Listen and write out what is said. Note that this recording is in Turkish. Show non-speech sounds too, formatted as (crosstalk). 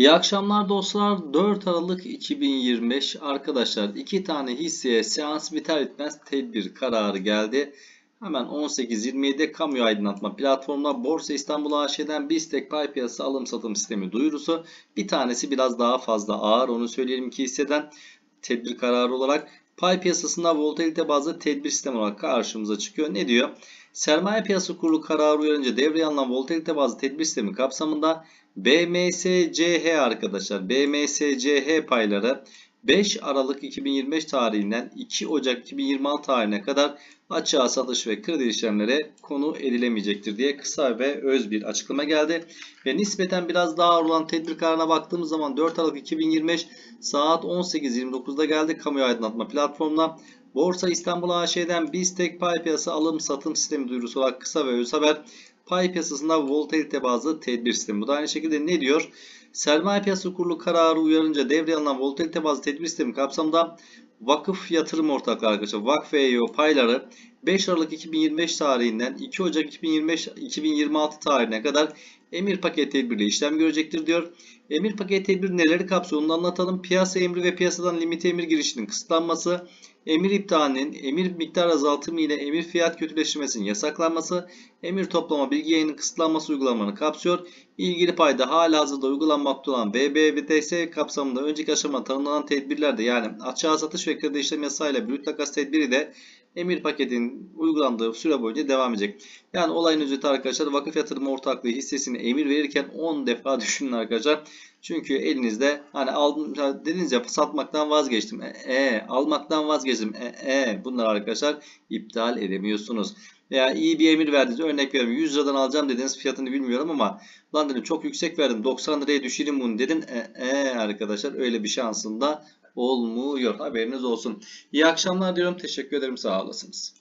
İyi akşamlar dostlar. 4 Aralık 2025 arkadaşlar iki tane hisseye seans biter bitmez tedbir kararı geldi. Hemen 18.27'de kamu aydınlatma platformuna Borsa İstanbul AŞ'den BİSTEK pay piyasası alım satım sistemi duyurusu. Bir tanesi biraz daha fazla ağır onu söyleyelim ki hisseden tedbir kararı olarak pay piyasasında volatilite bazlı tedbir sistemi olarak karşımıza çıkıyor. Ne diyor? Sermaye Piyasası Kurulu kararı uyarınca devreye alınan volatilite bazlı tedbir sistemi kapsamında BMSCH arkadaşlar BMSCH payları 5 Aralık 2025 tarihinden 2 Ocak 2026 tarihine kadar açığa satış ve kredi işlemlere konu edilemeyecektir diye kısa ve öz bir açıklama geldi. Ve nispeten biraz daha ağır olan tedbir kararına baktığımız zaman 4 Aralık 2025 saat 18.29'da geldi kamuya aydınlatma platformuna. Borsa İstanbul AŞ'den BİSTEK pay piyası alım satım sistemi duyurusu olarak kısa ve öz haber pay piyasasında volatilite bazlı tedbir sistemi. Bu da aynı şekilde ne diyor? Sermaye Piyasası Kurulu kararı uyarınca devreye alınan volatilite bazlı tedbir sistemi kapsamında vakıf yatırım ortakları arkadaşlar vakf EYO payları 5 Aralık 2025 tarihinden 2 Ocak 2025 2026 tarihine kadar emir paket tedbiriyle işlem görecektir diyor. Emir paket tedbiri neleri kapsıyor onu anlatalım. Piyasa emri ve piyasadan limite emir girişinin kısıtlanması, emir iptalinin, emir miktar azaltımı ile emir fiyat kötüleştirmesinin yasaklanması, emir toplama bilgi yayının kısıtlanması uygulamanı kapsıyor. İlgili payda halihazırda uygulanmakta olan VBVTS kapsamında önceki aşamada tanımlanan tedbirlerde yani açığa satış ve kredi işlem yasayla brüt takas tedbiri de emir paketin uygulandığı süre boyunca devam edecek. Yani olayın özeti arkadaşlar vakıf yatırım ortaklığı hissesini emir verirken 10 defa (laughs) düşünün arkadaşlar. Çünkü elinizde hani aldım dediniz ya satmaktan vazgeçtim. E, e almaktan vazgeçtim. E, e bunlar arkadaşlar iptal edemiyorsunuz. Veya iyi bir emir verdiniz. Örnek veriyorum 100 liradan alacağım dediniz fiyatını bilmiyorum ama lan dedim çok yüksek verdim 90 liraya düşüreyim bunu dedin. E, e arkadaşlar öyle bir şansın da olmuyor. Haberiniz olsun. İyi akşamlar diyorum. Teşekkür ederim. Sağ olasınız.